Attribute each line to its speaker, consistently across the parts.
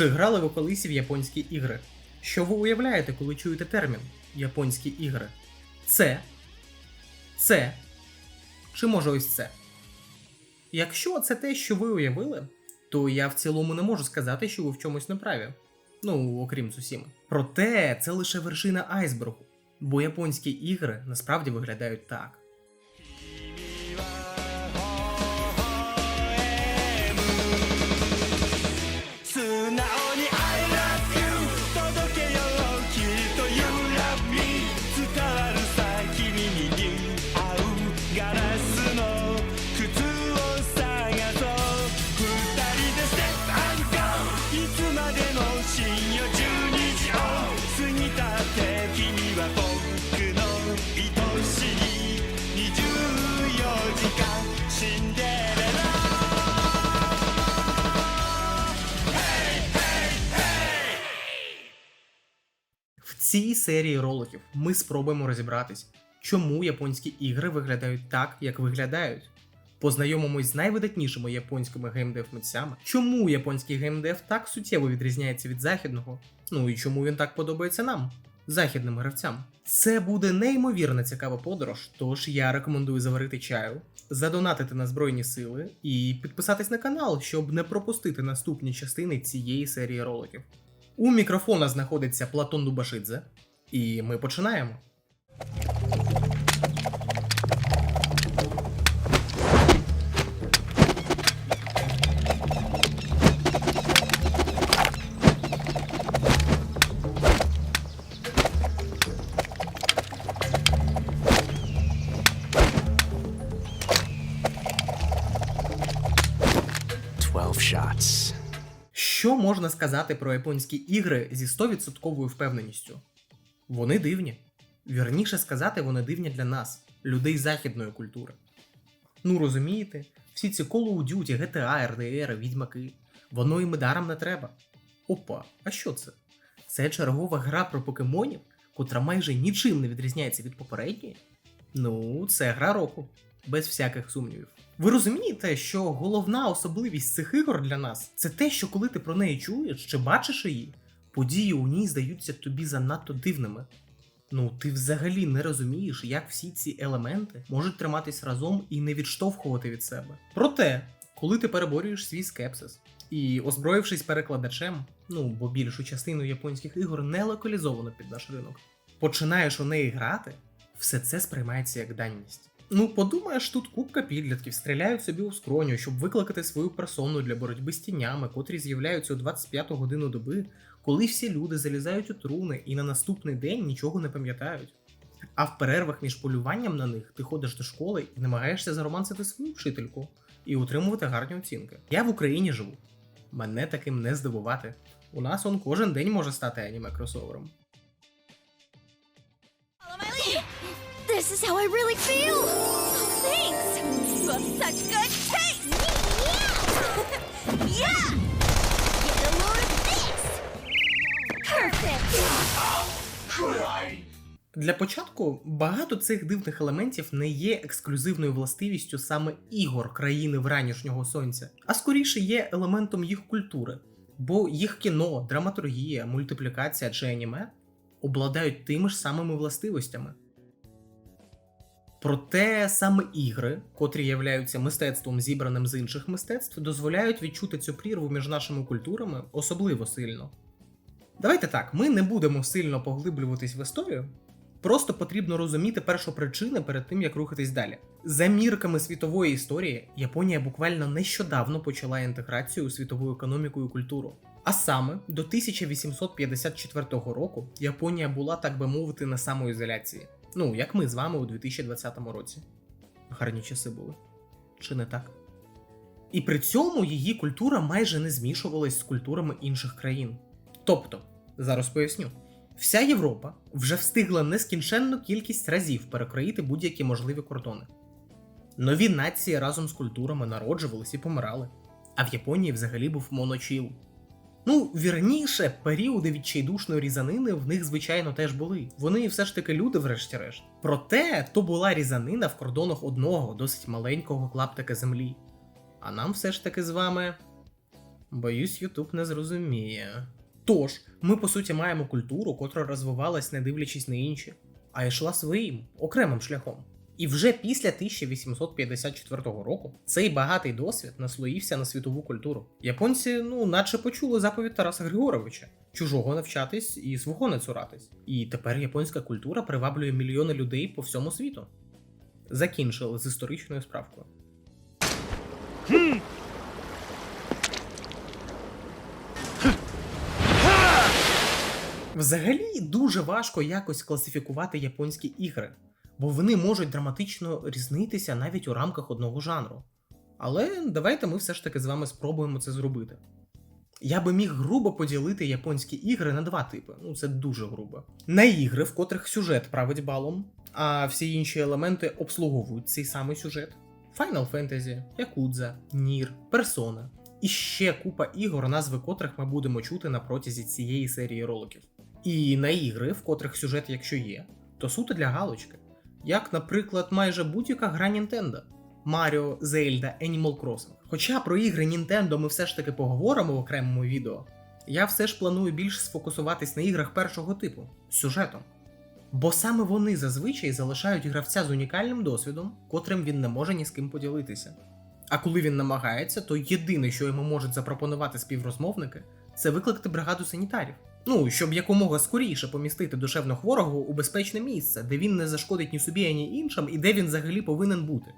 Speaker 1: Чи грали ви колись в японські ігри? Що ви уявляєте, коли чуєте термін японські ігри? Це? Це? Чи може ось це? Якщо це те, що ви уявили, то я в цілому не можу сказати, що ви в чомусь неправі. Ну, окрім Цусіми. Проте це лише вершина айсбергу, бо японські ігри насправді виглядають так. Цій серії роликів ми спробуємо розібратись, чому японські ігри виглядають так, як виглядають. Познайомимось з найвидатнішими японськими геймдев-митцями, чому японський геймдев так суттєво відрізняється від західного, ну і чому він так подобається нам, західним гравцям. Це буде неймовірно цікава подорож, тож я рекомендую заварити чаю, задонатити на Збройні Сили і підписатись на канал, щоб не пропустити наступні частини цієї серії роликів. У мікрофона знаходиться Платон Дубашидзе, і ми починаємо. Можна сказати про японські ігри зі 100% впевненістю? Вони дивні. Вірніше сказати, вони дивні для нас, людей західної культури. Ну розумієте, всі ці Call of Duty, GTA, RDR, відьмаки, воно їм і даром не треба. Опа, а що це? Це чергова гра про покемонів, котра майже нічим не відрізняється від попередньої? Ну, це гра року, без всяких сумнівів. Ви розумієте, що головна особливість цих ігор для нас це те, що коли ти про неї чуєш чи бачиш її, події у ній здаються тобі занадто дивними. Ну, ти взагалі не розумієш, як всі ці елементи можуть триматись разом і не відштовхувати від себе. Проте, коли ти переборюєш свій скепсис і озброївшись перекладачем, ну бо більшу частину японських ігор не локалізовано під наш ринок, починаєш у неї грати, все це сприймається як даність. Ну, подумаєш, тут купка підлітків стріляють собі у скроню, щоб викликати свою персону для боротьби з тінями, котрі з'являються у 25 годину доби, коли всі люди залізають у труни і на наступний день нічого не пам'ятають. А в перервах між полюванням на них ти ходиш до школи і намагаєшся заромансити свою вчительку і отримувати гарні оцінки. Я в Україні живу. Мене таким не здивувати. У нас он кожен день може стати аніме кросовером.
Speaker 2: This is how I really feel. Oh, thanks. You have such good taste. Yeah. yeah. Get a load of this. Perfect.
Speaker 1: Для початку багато цих дивних елементів не є ексклюзивною властивістю саме ігор країни вранішнього сонця, а скоріше є елементом їх культури, бо їх кіно, драматургія, мультиплікація чи аніме обладають тими ж самими властивостями. Проте саме ігри, котрі являються мистецтвом зібраним з інших мистецтв, дозволяють відчути цю прірву між нашими культурами особливо сильно. Давайте так, ми не будемо сильно поглиблюватись в історію, Просто потрібно розуміти першопричини перед тим, як рухатись далі. За мірками світової історії, Японія буквально нещодавно почала інтеграцію у світову економіку і культуру. А саме до 1854 року Японія була, так би мовити, на самоізоляції. Ну, як ми з вами у 2020 році. Гарні часи були. Чи не так? І при цьому її культура майже не змішувалась з культурами інших країн. Тобто, зараз поясню. Вся Європа вже встигла нескінченну кількість разів перекроїти будь-які можливі кордони. Нові нації разом з культурами народжувались і помирали, а в Японії взагалі був моночіл. Ну, вірніше, періоди відчайдушної різанини в них, звичайно, теж були. Вони все ж таки люди, врешті-решт. Проте то була різанина в кордонах одного досить маленького клаптика землі. А нам все ж таки з вами Боюсь, Ютуб не зрозуміє. Тож, ми по суті маємо культуру, котра розвивалась, не дивлячись на інші, а йшла своїм окремим шляхом. І вже після 1854 року цей багатий досвід наслоївся на світову культуру. Японці, ну, наче почули заповідь Тараса Григоровича: чужого навчатись і свого не цуратись. І тепер японська культура приваблює мільйони людей по всьому світу. Закінчили з історичною справкою. Взагалі дуже важко якось класифікувати японські ігри, бо вони можуть драматично різнитися навіть у рамках одного жанру. Але давайте ми все ж таки з вами спробуємо це зробити. Я би міг грубо поділити японські ігри на два типи. Ну це дуже грубо. На ігри, в котрих сюжет править балом, а всі інші елементи обслуговують цей самий сюжет. Final Fantasy, Yakuza, Nier, Persona. І ще купа ігор, назви котрих ми будемо чути на протязі цієї серії роликів. І на ігри, в котрих сюжет, якщо є, то суто для галочки. Як, наприклад, майже будь-яка гра Nintendo. Mario, Zelda, Animal Crossing. Хоча про ігри Nintendo ми все ж таки поговоримо в окремому відео, я все ж планую більш сфокусуватись на іграх першого типу сюжетом. Бо саме вони зазвичай залишають гравця з унікальним досвідом, котрим він не може ні з ким поділитися. А коли він намагається, то єдине, що йому можуть запропонувати співрозмовники, це викликати бригаду санітарів. Ну, щоб якомога скоріше помістити душевно хворого у безпечне місце, де він не зашкодить ні собі, ані іншим, і де він взагалі повинен бути.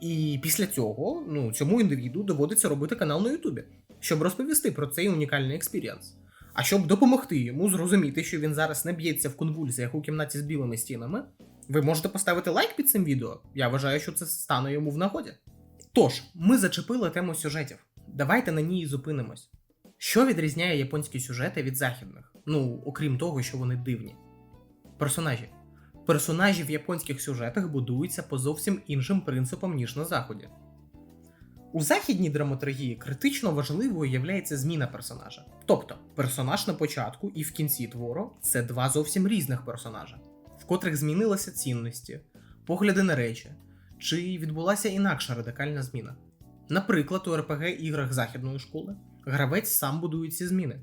Speaker 1: І після цього ну, цьому індивіду доводиться робити канал на Ютубі, щоб розповісти про цей унікальний експіріанс. А щоб допомогти йому зрозуміти, що він зараз не б'ється в конвульсіях у кімнаті з білими стінами, ви можете поставити лайк під цим відео. Я вважаю, що це стане йому в нагоді. Тож, ми зачепили тему сюжетів. Давайте на ній зупинимось. Що відрізняє японські сюжети від західних? Ну, окрім того, що вони дивні. Персонажі. Персонажі в японських сюжетах будуються по зовсім іншим принципам, ніж на заході. У західній драматургії критично важливою є зміна персонажа. Тобто, персонаж на початку і в кінці твору це два зовсім різних персонажа, в котрих змінилися цінності, погляди на речі, чи відбулася інакша радикальна зміна. Наприклад, у РПГ іграх західної школи гравець сам будує ці зміни.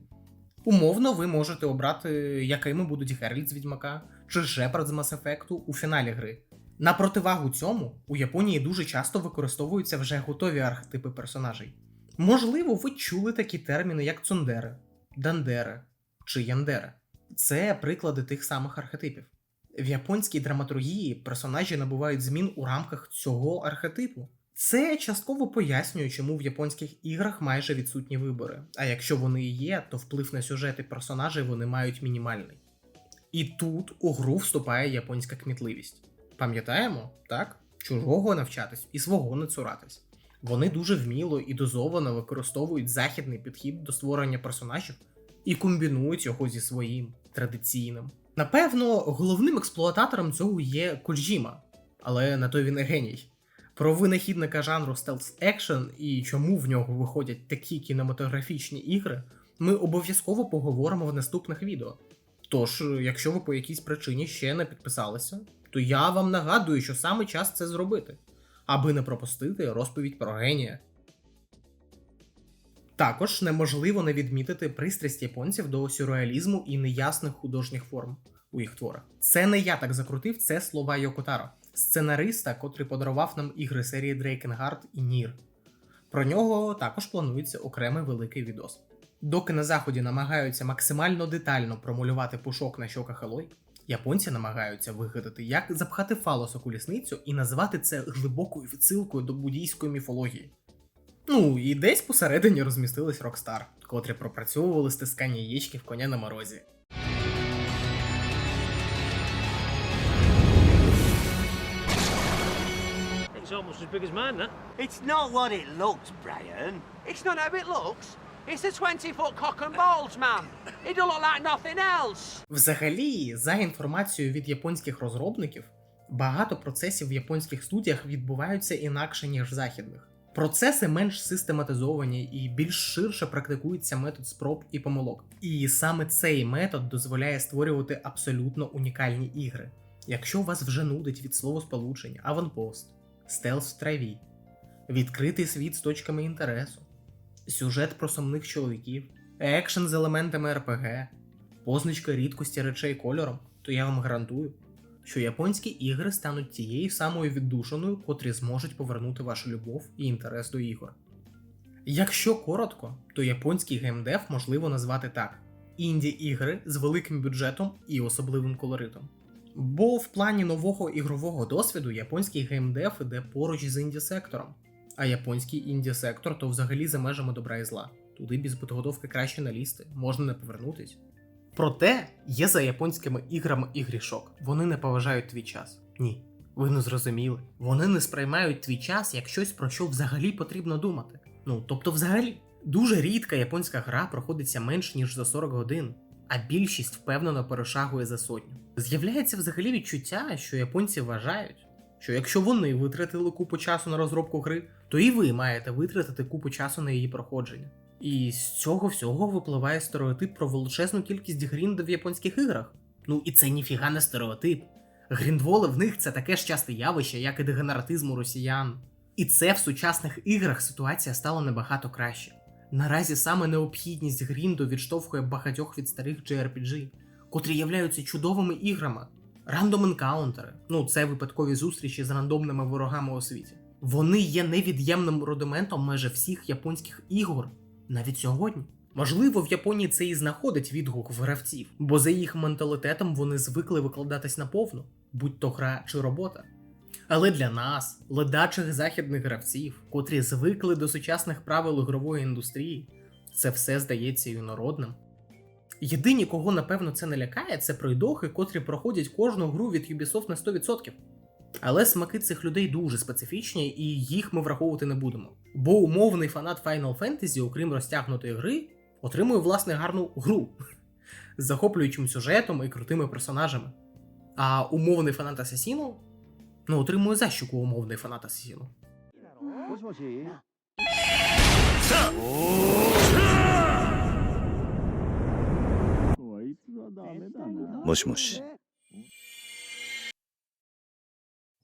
Speaker 1: Умовно, ви можете обрати, якими будуть Герліт з Відьмака чи Шепард з Mass Effect у фіналі гри. На противагу цьому, у Японії дуже часто використовуються вже готові архетипи персонажей. Можливо, ви чули такі терміни, як цундере, дандере чи яндере. Це приклади тих самих архетипів. В японській драматургії персонажі набувають змін у рамках цього архетипу. Це частково пояснює, чому в японських іграх майже відсутні вибори. А якщо вони і є, то вплив на сюжети персонажей вони мають мінімальний. І тут у гру вступає японська кмітливість. Пам'ятаємо, так? Чужого навчатись і свого не цуратись. Вони дуже вміло і дозовано використовують західний підхід до створення персонажів і комбінують його зі своїм традиційним. Напевно, головним експлуататором цього є Коджіма, але на то він і геній. Про винахідника жанру Stealth Action і чому в нього виходять такі кінематографічні ігри, ми обов'язково поговоримо в наступних відео. Тож, якщо ви по якійсь причині ще не підписалися, то я вам нагадую, що саме час це зробити, аби не пропустити розповідь про генія. Також неможливо не відмітити пристрасть японців до сюрреалізму і неясних художніх форм у їх творах. Це не я так закрутив, це слова Йокотаро, сценариста, котрий подарував нам ігри серії Дрейкенгард і Нір. Про нього також планується окремий великий відос. Доки на заході намагаються максимально детально промалювати пушок на щоках Елой, японці намагаються вигадати, як запхати фалос у колісницю і назвати це глибокою відсилкою до буддійської міфології. Ну і десь посередині розмістились Rockstar, котрі пропрацьовували стискання яєчків коня на морозі.
Speaker 3: Almost as big as mine, that.
Speaker 4: It's not what it looks, Brian.
Speaker 5: It's not how it looks. It's a 20 foot cock and balls, man. It don't look like nothing else.
Speaker 1: Взагалі, за інформацією від японських розробників, багато процесів в японських студіях відбуваються інакше, ніж в західних. Процеси менш систематизовані і більш ширше практикується метод спроб і помилок. І саме цей метод дозволяє створювати абсолютно унікальні ігри. Якщо вас вже нудить від словосполучення, аванпост, стелс в траві, відкритий світ з точками інтересу, сюжет про сумних чоловіків, екшен з елементами РПГ, позначка рідкості речей кольором, то я вам гарантую, що японські ігри стануть тією самою віддушиною, котрі зможуть повернути вашу любов і інтерес до ігор. Якщо коротко, то японський геймдев можливо назвати так: інді-ігри з великим бюджетом і особливим колоритом. Бо в плані нового ігрового досвіду японський геймдев іде поруч з інді-сектором, а японський інді-сектор то взагалі за межами добра і зла. Туди без підготовки краще налізти, можна не повернутись. Проте є за японськими іграми і грішок. Вони не поважають твій час. Ні. Ви не зрозуміли. Вони не сприймають твій час як щось, про що взагалі потрібно думати. Ну, тобто, взагалі, дуже рідка японська гра проходиться менш ніж за 40 годин, а більшість впевнено перешагує за сотню. З'являється взагалі відчуття, що японці вважають, що якщо вони витратили купу часу на розробку гри, то і ви маєте витратити купу часу на її проходження. І з цього всього випливає стереотип про величезну кількість грінду в японських іграх. Ну і це ніфіга не стереотип. Гріндволи в них це таке ж часте явище, як і дегенератизм у росіян. І це в сучасних іграх ситуація стала набагато краще. Наразі саме необхідність грінду відштовхує багатьох від старих JRPG, котрі являються чудовими іграми. Рандом енкаунтери, ну це випадкові зустрічі з рандомними ворогами у світі. Вони є невід'ємним рудиментом майже всіх японських ігор, навіть сьогодні. Можливо, в Японії це і знаходить відгук в гравців, бо за їх менталітетом вони звикли викладатись наповну, будь то гра чи робота. Але для нас, ледачих західних гравців, котрі звикли до сучасних правил ігрової індустрії, це все здається інородним. Єдині, кого напевно це не лякає, це пройдохи, котрі проходять кожну гру від Ubisoft на 100%. Але смаки цих людей дуже специфічні, і їх ми враховувати не будемо. Бо умовний фанат Final Fantasy, окрім розтягнутої гри, отримує власне гарну гру з захоплюючим сюжетом і крутими персонажами. А умовний фанат Асасіну Ну, отримує защуку умовний фанат
Speaker 6: Асісіну. Мощ-мощ.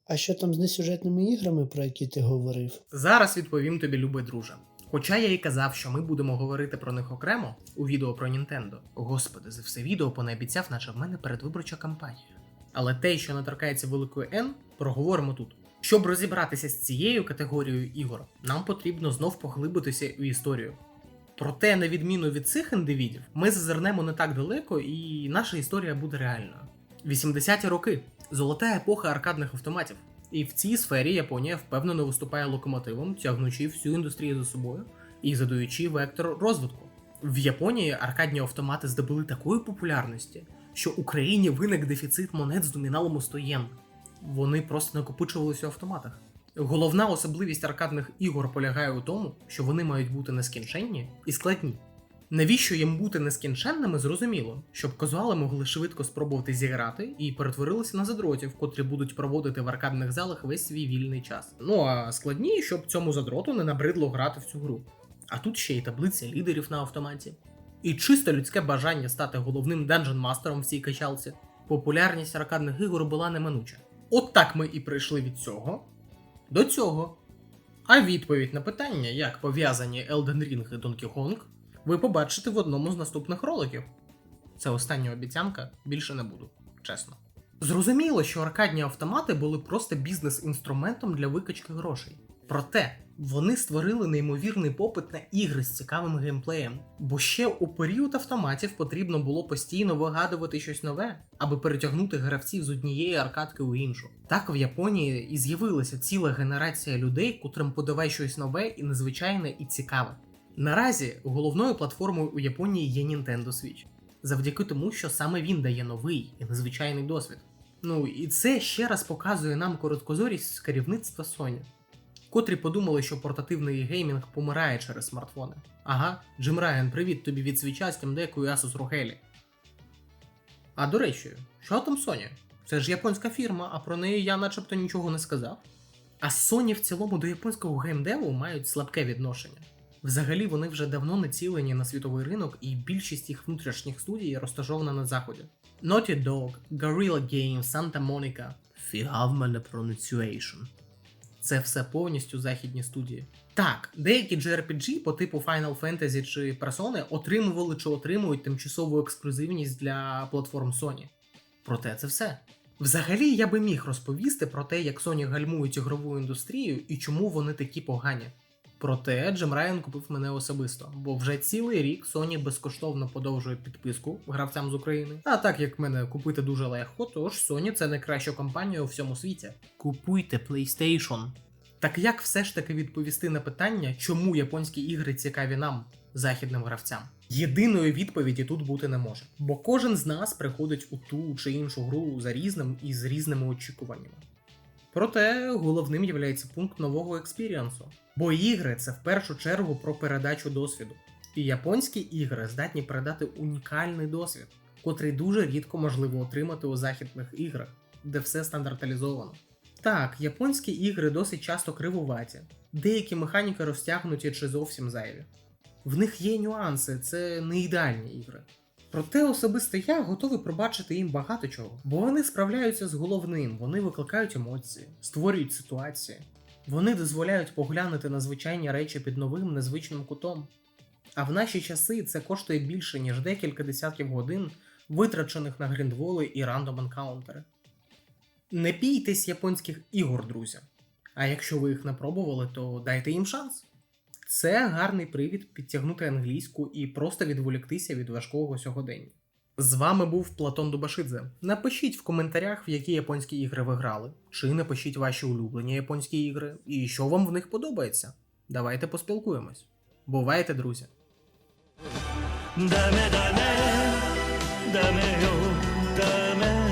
Speaker 7: А що там з несюжетними іграми, про які ти говорив?
Speaker 1: Зараз відповім тобі, любий друже. Хоча я і казав, що ми будемо говорити про них окремо у відео про Нінтендо. Господи, за все відео понаобіцяв, наче в мене передвиборча кампанія. Але те, що не торкається великої N, проговоримо тут. Щоб розібратися з цією категорією ігор, нам потрібно знов поглибитися у історію. Проте, на відміну від цих індивідів, ми зазирнемо не так далеко, і наша історія буде реальною. 80-ті роки золота епоха аркадних автоматів. І в цій сфері Японія впевнено виступає локомотивом, тягнучи всю індустрію за собою і задаючи вектор розвитку. В Японії аркадні автомати здобули такої популярності, що Україні виник дефіцит монет з номіналом у 100 єн. Вони просто накопичувалися в автоматах. Головна особливість аркадних ігор полягає у тому, що вони мають бути нескінченні і складні. Навіщо їм бути нескінченними, зрозуміло, щоб казуали могли швидко спробувати зіграти і перетворилися на задротів, котрі будуть проводити в аркадних залах весь свій вільний час. Ну а складні, щоб цьому задроту не набридло грати в цю гру. А тут ще й таблиця лідерів на автоматі. І чисто людське бажання стати головним данжен мастером в цій качалці. Популярність аркадних ігор була неминуча. От так ми і прийшли від цього до цього. А відповідь на питання, як пов'язані Elden Ring і Donkey Kong, ви побачите в одному з наступних роликів. Це остання обіцянка, більше не буду, чесно. Зрозуміло, що аркадні автомати були просто бізнес-інструментом для викачки грошей. Проте вони створили неймовірний попит на ігри з цікавим геймплеєм, бо ще у період автоматів потрібно було постійно вигадувати щось нове, аби перетягнути гравців з однієї аркадки у іншу. Так в Японії і з'явилася ціла генерація людей, котрим подавай щось нове і незвичайне і цікаве. Наразі головною платформою у Японії є Nintendo Switch, завдяки тому, що саме він дає новий і незвичайний досвід. Ну і це ще раз показує нам короткозорість керівництва Sony, котрі подумали, що портативний геймінг помирає через смартфони. Ага, Джим Райан, привіт тобі від свіча Steam Deck і Asus ROG. А до речі, що там Sony? Це ж японська фірма, а про неї я начебто нічого не сказав. А Sony в цілому до японського геймдеву мають слабке відношення. Взагалі вони вже давно націлені на світовий ринок, і більшість їх внутрішніх студій розташована на заході. Naughty Dog, Guerrilla Games, Santa Monica. Фіга в мене pronunciation. Це все повністю західні студії. Так, деякі JRPG по типу Final Fantasy чи Persona отримували чи отримують тимчасову ексклюзивність для платформ Sony. Проте це все. Взагалі я би міг розповісти про те, як Sony гальмують ігрову індустрію і чому вони такі погані. Проте Джим Райан купив мене особисто, бо вже цілий рік Sony безкоштовно подовжує підписку гравцям з України. А так як мене купити дуже легко, тож Sony це найкраща компанія у всьому світі. Купуйте PlayStation. Так як все ж таки відповісти на питання, чому японські ігри цікаві нам, західним гравцям? Єдиної відповіді тут бути не може, бо кожен з нас приходить у ту чи іншу гру за різним і з різними очікуваннями. Проте головним є пункт нового експіріансу, бо ігри це в першу чергу про передачу досвіду. І японські ігри здатні передати унікальний досвід, котрий дуже рідко можливо отримати у західних іграх, де все стандарталізовано. Так, японські ігри досить часто кривуваті, деякі механіки розтягнуті чи зовсім зайві. В них є нюанси, це не ідеальні ігри. Проте особисто я готовий пробачити їм багато чого, бо вони справляються з головним, вони викликають емоції, створюють ситуації. Вони дозволяють поглянути на звичайні речі під новим незвичним кутом. А в наші часи це коштує більше, ніж декілька десятків годин, витрачених на гріндволи і рандом енкаунтери. Не бійтесь японських ігор, друзі. А якщо ви їх не пробували, то дайте їм шанс. Це гарний привід підтягнути англійську і просто відволіктися від важкого сьогодення. З вами був Платон Дубашидзе. Напишіть в коментарях, в які японські ігри ви грали, чи напишіть ваші улюблені японські ігри, і що вам в них подобається. Давайте поспілкуємось. Бувайте, друзі!
Speaker 8: Даме, даме, даме.